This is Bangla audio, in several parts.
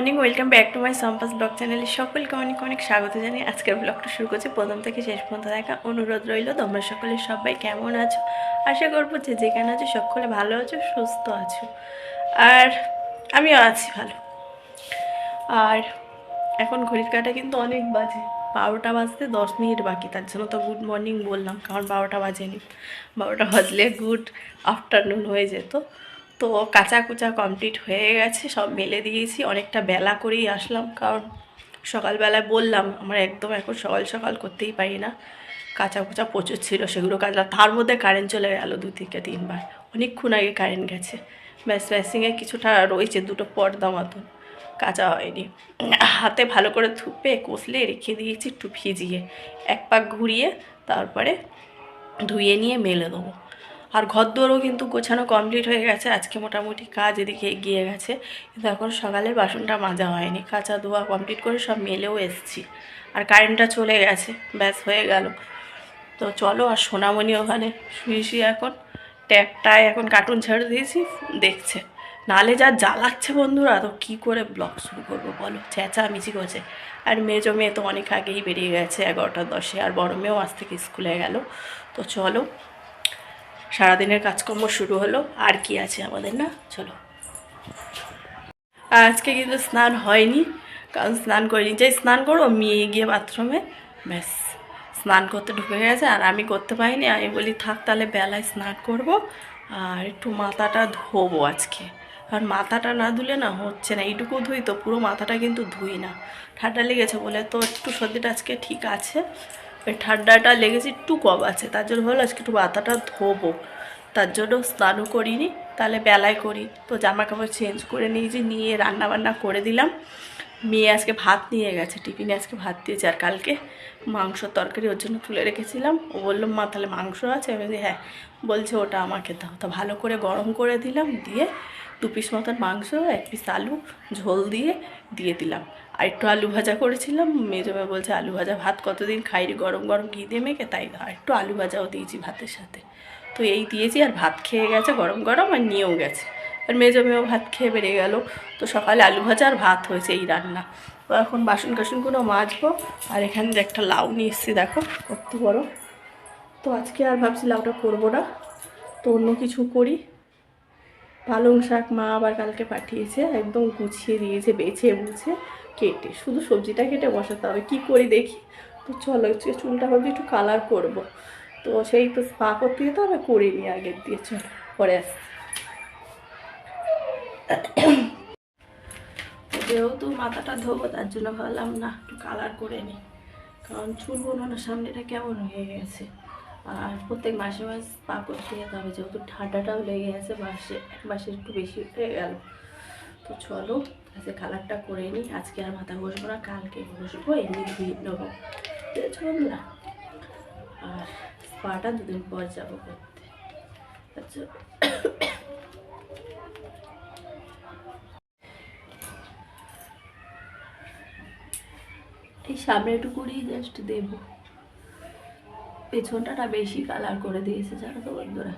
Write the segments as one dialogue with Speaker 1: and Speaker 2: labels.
Speaker 1: Morning, welcome back to my সম্পাস blog চ্যানেলে সকলকে অনেক অনেক স্বাগত জানিয়ে আজকের ব্লগটা শুরু করছি। প্রথম থেকে শেষ পর্যন্ত দেখা অনুরোধ রইল। তোমরা সকলে সবাই কেমন আছো? আশা করব যে যেখানে আছো সকলে ভালো আছো, সুস্থ আছো। আর আমিও আছি ভালো। আর এখন ঘড়ির কাটা কিন্তু অনেক বাজে। বারোটা বাজতে দশ মিনিট বাকি, তার জন্য তো গুড মর্নিং বললাম, কারণ বারোটা বাজেনি। বারোটা বাজলে গুড আফটারনুন হয়ে যেত। তো কাঁচা কুচা কমপ্লিট হয়ে গেছে, সব মেলে দিয়েছি। অনেকটা বেলা করেই আসলাম, কারণ সকালবেলায় বললাম, আমরা একদম এখন সকাল সকাল করতেই পারি না। কাঁচা কুচা প্রচুর ছিল সেগুলো কাজলা তার মধ্যে কারেন্ট চলে গেল দু থেকে তিনবার। অনেকক্ষণ আগে কারেন্ট গেছে। ব্যাস ব্যাসিংয়ে কিছুটা রয়েছে, দুটো পর্দা মতন কাঁচা হয়নি। হাতে ভালো করে ধুপে, কষলে রেখে দিয়েছি একটু ভিজিয়ে। এক পাক ঘুরিয়ে তারপরে ধুয়ে নিয়ে মেলে দেবো। আর ঘরদোরও কিন্তু গোছানো কমপ্লিট হয়ে গেছে। আজকে মোটামুটি কাজ এদিকে এগিয়ে গেছে। কিন্তু এখন সকালে বাসনটা মাজা হয়নি। কাঁচা ধোয়া কমপ্লিট করে সব মেলেও এসছি। আর কারেন্টটা চলে গেছে। ব্যাস, হয়ে গেল। তো চলো, আর সোনামণি ওখানে শুয়ে শুয়ে এখন ট্যাপটায় এখন কার্টুন ছেড়ে দিয়েছি। দেখছে। নালে যা জ্বালাচ্ছে বন্ধুরা, তো কী করে ব্লগ শুরু করব বলো? চেঁচা মিচি করছে। আর মেজো মেয়ে তো অনেক আগেই বেরিয়ে গেছে এগারোটা দশে। আর বড় মেয়েও আজ থেকে স্কুলে গেল। তো চলো সারাদিনের কাজকর্ম শুরু হলো। আর কি আছে আমাদের, না? চলো। আজকে কিন্তু স্নান হয়নি, কারণ স্নান করিনি। যে স্নান করব মেয়ে গিয়ে বাথরুমে, ব্যাস। স্নান করতে ঢুকে গেছে, আর আমি করতে পারিনি। আমি বলি, থাক, তাহলে বেলায় স্নান করব আর একটু মাথাটা ধোবো আজকে। আর মাথাটা না ধুলে না হচ্ছে না। এইটুকু ধুই তো, পুরো মাথাটা কিন্তু ধুই না। ঠান্ডা লেগেছে বলে। তো একটু সর্দিটা আজকে ঠিক আছে। ওই ঠান্ডাটা লেগেছে একটু কম আছে, তার জন্য ভাবলো আজকে একটু মাথাটা ধোবো। তার জন্য স্নানও করিনি, তাহলে বেলায় করি। তো জামা কাপড় চেঞ্জ করে নিয়েছি নিয়ে রান্না বান্না করে দিলাম। মেয়ে আজকে ভাত নিয়ে গেছে, টিফিনে আজকে ভাত দিয়েছে আর কালকে মাংস তরকারি ওর জন্য তুলে রেখেছিলাম। ও বলল, মা, তাহলে মাংস আছে? আমি হ্যাঁ। বলছে, ওটা আমাকে দাও। তো ভালো করে গরম করে দিলাম, দিয়ে দু পিস মতন মাংস, এক পিস আলু, ঝোল দিয়ে দিয়ে দিলাম। আর একটু আলু ভাজা করেছিলাম, মেজো বলছে, আলু ভাজা ভাত কতদিন খাইনি গরম গরম ঘি দিয়ে মেখে? তাই আর একটু আলু ভাজাও দিয়েছি ভাতের সাথে। তো এই দিয়েছি আর ভাত খেয়ে গেছে, গরম গরম আর নিয়েও গেছে। আর মেজো মেয়েও ভাত খেয়ে বেড়ে গেল। তো সকালে আলু ভাজা আর ভাত হয়েছে এই রান্না। তো এখন বাসন কাসনগুলো মাজবো। আর এখানে একটা লাউ নিয়ে এসেছি, দেখো, কত বড়। তো আজকে আর ভাবছি লাউটা করব না। তো অন্য কিছু করি। পালং শাক মা আবার কালকে পাঠিয়েছে, একদম গুছিয়ে দিয়েছে, বেছে বুঝে কেটে। শুধু সবজিটা কেটে বসাতে হবে, কী করি দেখি? তো চলো চুলটা ভাবছি, একটু কালার করব। তো সেই তো স্পা করতে যেতে হবে, করিনি আগের দিয়ে, চলো, পরে আসছি। যেহেতু মাথাটা ধোবো, তার জন্য ভাবলাম না, একটু কালার করে নিই। কারণ চুল বোনানোর সামনেটা কেমন হয়ে গেছে? আর প্রত্যেক মাসে মাস পা করতে যেতে হবে যেহেতু ঠান্ডাটাও লেগে গেছে মাসে এক মাসে একটু বেশি হয়ে গেল। তো চলো, আজকে কালারটা করে নিই। আজকে আর মাথা বসবো না, কালকে বসবো, এমনি ধুয়ে নেব। আছে বন্ধুরা আর স্পাটা দুদিন পর যাব করতে। আচ্ছা। এই সামনেটুকুনি জাস্ট দেবো। পেছনটা বেশি কালার করে দিয়েছে, জানো তো বন্ধুরা।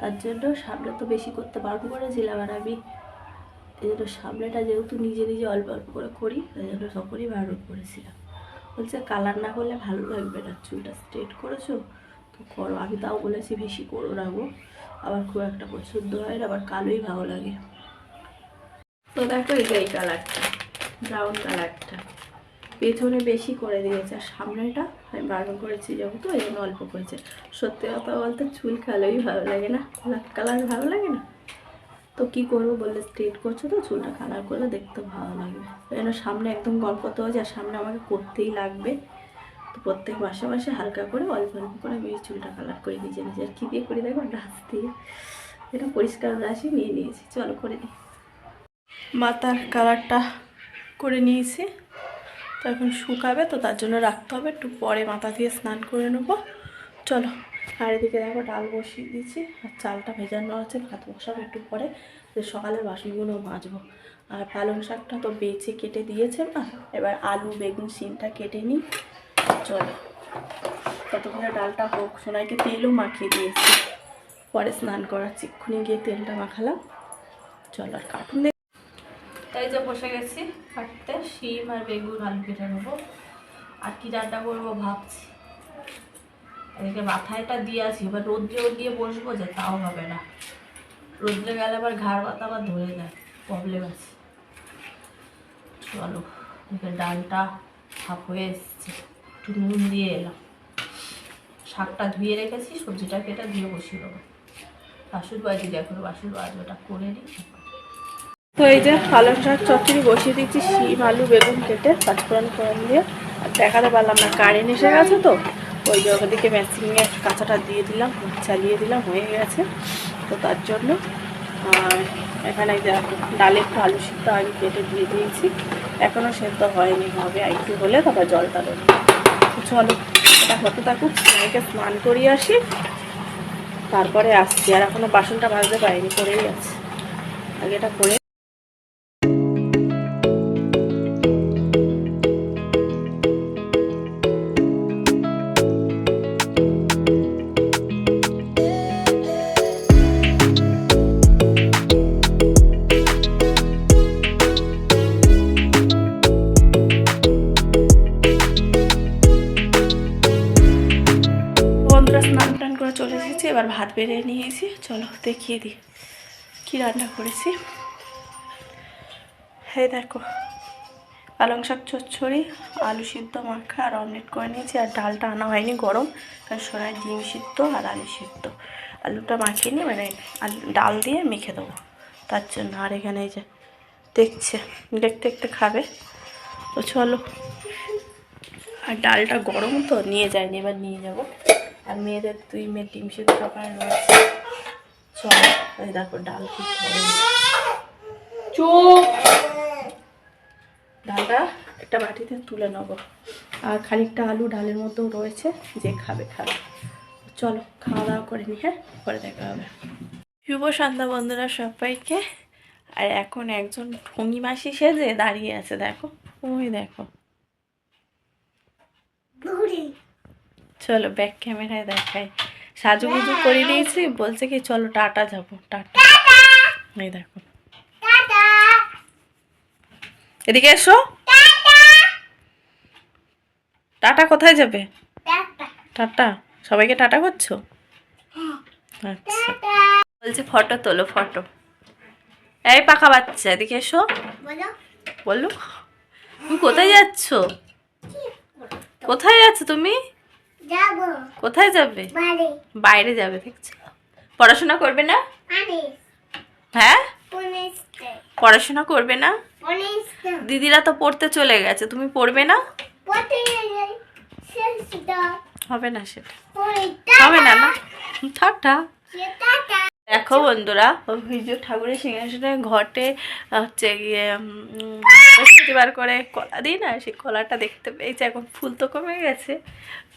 Speaker 1: তার জন্য সামনে তো বেশি করতে বারণ করেছিলাম আর আমি। এই জন্য সামনেটা যেহেতু নিজে নিজে অল্প অল্প করে করি, তাই জন্য সকলেই বারণ করেছিলাম। বলছে কালার না করলে ভালো লাগবে না, চুলটা স্ট্রেট করেছ? তো করো, আমি তাও বলেছি বেশি করো না গো। আবার খুব একটা পছন্দ হয় না, আবার কালোই ভালো লাগে। তো দেখো এই কালারটা ব্রাউন কালারটা পেছনে বেশি করে দিয়েছে, আর সামনেটা আমি বারণ করেছি যেহেতু, এই জন্য অল্প করেছে। সত্যি কথা বলতে চুল কালোই ভালো লাগে না ব্ল্যাক কালার ভালো লাগে না? তো কি করব বললে স্ট্রেট করছ তো, চুলটা কালার করলে দেখতে ভালো লাগবে। জন্য সামনে একদম গল্প করতে হয়েছে, আর সামনে আমাকে করতেই লাগবে। তো প্রত্যেক মাসে মাসে হালকা করে, অল্প অল্প করে আমি চুলটা কালার করে নিজে নিজে আর কী দিয়ে করি দেখো, ব্রাশ দিয়ে। এটা পরিষ্কার ব্রাশই নিয়ে নিয়েছি, চলো করে নিই মাথার কালারটা করে নিয়েছি। তো এখন শুকাবে, তো তার জন্য রাখতে হবে। একটু পরে মাথা দিয়ে স্নান করে নেব। চলো, আর এদিকে দেখো ডাল বসিয়ে দিয়েছি, আর চালটা ভেজানো আছে, ভাত বসাবো একটু পরে। যে সকালের বাসনগুলো মাজবো। আর পালং শাকটা তো বেছে কেটে দিয়েছে না, এবার আলু, বেগুন সিমটা কেটে নিই। চলো, ততক্ষণে ডালটা হোক, সোনাইকে তেলও মাখিয়ে দিয়েছি। পরে স্নান করাচ্ছি, এক্ষুনি গিয়ে তেলটা মাখালাম। চলো, আর কার্টুন তাই যে বসে গেছি কাটতে শিম আর বেগুন, আলু কেটে নেব। আর কি রান্না করব ভাবছি। এদিকে মাথায়টা দিয়ে আছি, এবার রোদ্রে দিয়ে বসবো যে তাও হবে না। রোদ্রে গেলে আবার ঘাড় ব্যথা আবার ধরে যায় প্রবলেম আছে। চলো, এদিকে ডালটা হাফ হয়ে এসছে। একটু নুন দিয়ে এলাম। শাকটা ধুয়ে রেখেছি, সবজিটা কেটে দিয়ে বসিয়ে দেবো। বাসুর বাজি দেখো, বাসুর ওটা করে নিই। তো এই যে পালং শাক চচ্চড়ি বসিয়ে দিচ্ছি শিম, আলু, বেগুন কেটে পাঁচফোড়ন ফোড়ন দিয়ে। আর দেখাতে পারলাম না কারেন্ট এসে গেছে তো। ওই যে ওদিকে ম্যাচিংয়ে কাঁচাটা দিয়ে দিলাম চালিয়ে দিলাম, হয়ে গেছে। তো তার জন্য, আর এখানে ডালে একটু আলু সিদ্ধ আগে কেটে দিয়ে দিয়েছি। এখনও সেদ্ধ হয়নি, হবে একটু হলে তারপর জলটা তো চলো, এটা হতে থাকুক মেয়েকে স্নান করিয়ে আসি। তারপরে আসছি, আর এখনও বাসনটা মাজতে পারিনি, করেই আছে। আগে এটা করে এবার ভাত বেড়ে নিয়েছি। চলো দেখিয়ে দিই কী রান্না করেছি। হ্যাঁ দেখো, পালং শাক, চচ্চড়ি, আলু সিদ্ধ, মাখা আর অমলেট করে নিয়েছি। আর ডালটা আনা হয়নি গরম, কারণ সোনার ডিম সিদ্ধ আর আলু সিদ্ধ। আলুটা মাখিয়ে নিয়ে মানে আলু, ডাল দিয়ে মেখে দেবো। তার জন্য আর এখানে এই যে দেখছে, দেখতে দেখতে খাবে। তো চলো, আর ডালটা গরম তো, নিয়ে যায়নি, এবার নিয়ে যাব। আর মেয়েদের দুই মেয়ে ডিম সিদ্ধ সকালে রয়েছে। চলো দেখো ডাল কি চুপ! ডালটা একটা বাটিতে তুলে নেব। আর খানিকটা আলু ডালের মধ্যেও রয়েছে যে খাবে খাবে। চলো খাওয়া দাওয়া করে নি হ্যাঁ? পরে দেখা হবে। শুভ সন্ধ্যা বন্ধুরা সবাইকে। আর এখন একজন ঠঙি মাসি সেজে দাঁড়িয়ে আছে দেখো। ওই দেখো। চলো ব্যাক ক্যামেরায় দেখাই। সাজুগুজু করে দিয়েছি বলছে কি চলো টাটা যাব টাটা। এই দেখো। এদিকে এসো। টাটা। কোথায় যাবে? টাটা। সবাইকে টাটা করছ? আচ্ছা। বলছে ফটো তোলো ফটো। এই পাকা বাচ্চা এদিকে এসো। বলো। তুমি কোথায় যাচ্ছ? কোথায় যাচ্ছ তুমি? কোথায় যাবে? বাইরে যাবে দেখছ। পড়াশোনা করবে না? হ্যাঁ? পড়াশোনা করবে না? দিদিরা তো পড়তে চলে গেছে তুমি পড়বে না? হবে না সেটা। হবে না না। দেখো বন্ধুরা বিজু ঠাকুরের সিংহাসনে ঘটে হচ্ছে গিয়ে বৃহস্পতিবার করে কলা দিই না সেই কলাটা দেখতে পেয়েছে এখন ফুল তো কমে গেছে।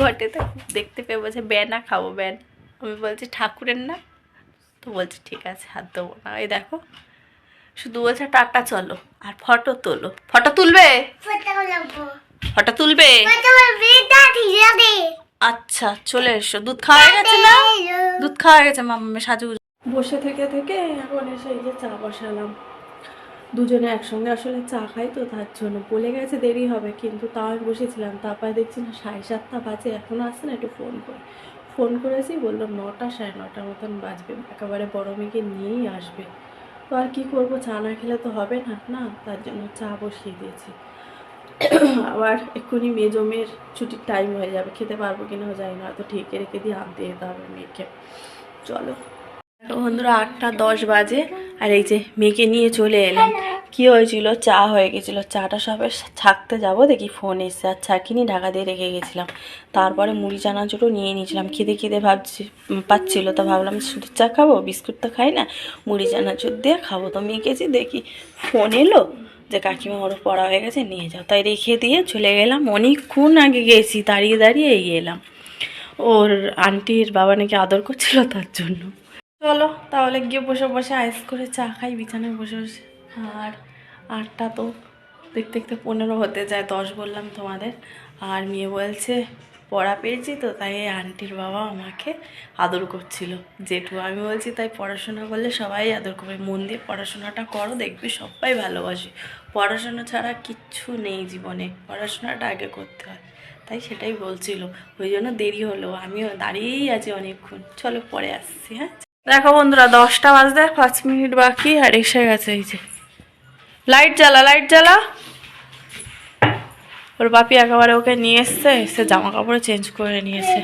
Speaker 1: ঘটে তো দেখতে পেয়ে বলছে ব্যানা খাব ব্যান। আমি বলছি ঠাকুরের না? তো বলছে ঠিক আছে হাত দেবো না। এই দেখো শুধু বলছে টাটা চলো। আর ফটো তোলো। ফটো তুলবে?
Speaker 2: ফটো
Speaker 1: তুলবে। আচ্ছা চলে এসো। দুধ খাওয়া হয়ে গেছে না? দুধ খাওয়া হয়ে গেছে মাম্মা সাজু বসে থেকে থেকে এখন এসে এই যে চা বসালাম। দুজনে একসঙ্গে আসলে চা খাই তো, তার জন্য বলে গেছে দেরি হবে, কিন্তু তাও আমি বসেছিলাম। তারপরে দেখছি না, সাড়ে সাতটা বাজে এখনও আসছে না, একটু ফোন করে। ফোন করেছি বলল নটা, সাড়ে নটার মতন বাজবে, একেবারে বড় মেয়েকে নিয়েই আসবে। তো আর কী করব, চা না খেলে তো হবে না না, তার জন্য চা বসিয়ে দিয়েছি। আবার এক্ষুনি মেজো মেয়ের ছুটির টাইম হয়ে যাবে, খেতে পারব কিনা জানি না, হয়তো ঠেকে রেখে দিয়ে আনতে যেতে হবে মেয়েকে। চলো। বন্ধুরা, আটটা দশ বাজে আর এই যে মেয়েকে নিয়ে চলে এলাম। কি হয়েছিল? চা হয়ে গেছিল। চাটা সবে থাকতে যাব দেখি ফোন এসছে। আর চা কিনি ঢাকা দিয়ে রেখে গেছিলাম। তারপরে মুড়ি চানাচুরও নিয়ে নিয়েছিলাম। খিদে খিদে ভাবছি পাচ্ছিল তো ভাবলাম শুধু চা খাব, বিস্কুট তো খাই না, মুড়ি চানাচুর দিয়ে খাব। তো মেয়েকেছি দেখি ফোন এলো যে কাকিমা ওর পড়া হয়ে গেছে, নিয়ে যাও। তাই রেখে দিয়ে চলে গেলাম। অনেকক্ষণ আগে গেছি, দাঁড়িয়ে দাঁড়িয়ে এই এলাম। ওর আন্টির বাবা নাকি আদর করছিল তার জন্য। চলো, তাহলে গিয়ে বসে বসে আইস করে চা খাই, বিছানায় বসে বসে। আর আটটা তো দেখতে দেখতে পনেরো হতে যায়, দশ বললাম তোমাদের। আর মেয়ে বলছে, পড়া পেয়েছি তো, তাই এই আন্টির বাবা আমাকে আদর করছিল। জেঠু, আমি বলছি, তাই পড়াশোনা করলে সবাই আদর করবে। মন দিয়ে পড়াশোনাটা করো, দেখবে সবাই ভালোবাসে। পড়াশোনা ছাড়া কিচ্ছু নেই জীবনে, পড়াশোনাটা আগে করতে হয়। তাই সেটাই বলছিল। ওই জন্য দেরি হলো, আমিও দাঁড়িয়েই আছি অনেকক্ষণ। চলো পরে আসছি হ্যাঁ? দেখো বন্ধুরা দশটা বাজতে পাঁচ মিনিট বাকি আর এসে গেছে এই যে। লাইট জ্বালা লাইট জ্বালা। ওর বাপি একেবারে ওকে নিয়ে এসছে এসে জামা কাপড় চেঞ্জ করে নিয়েছে।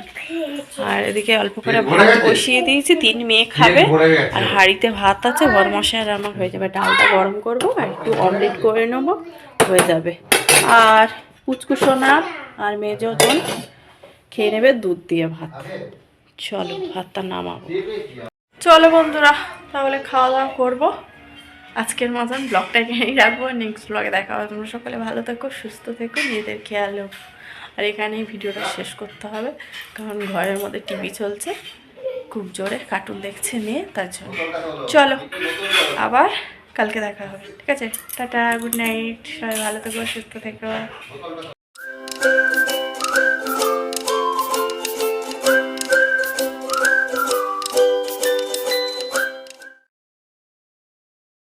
Speaker 1: আর এদিকে অল্প করে ভাত বসিয়ে দিয়েছি তিন মেয়ে খাবে। আর হাঁড়িতে ভাত আছে গরম মশলা রান্না হয়ে যাবে। ডালটা গরম করব আর একটু অমলেট করে নেব হয়ে যাবে। আর পুচকুসোনা আর মেজো জন খেয়ে নেবে দুধ দিয়ে ভাত। চলো ভাতটা নামাবো। চলো বন্ধুরা, তাহলে খাওয়া দাওয়া করব। আজকের মতন ব্লগটা এখানেই রাখব। নেক্সট ব্লগে দেখা হবে। তোমরা সকলে ভালো থেকো, সুস্থ থেকো, নিজেদের খেয়াল আর এখানেই ভিডিওটা শেষ করতে হবে, কারণ ঘরের মধ্যে টিভি চলছে। খুব জোরে কার্টুন দেখছে নিয়ে তার জন্য। চলো, আবার কালকে দেখা হবে। ঠিক আছে? টাটা গুড নাইট সবাই ভালো থেকো, সুস্থ থেকো।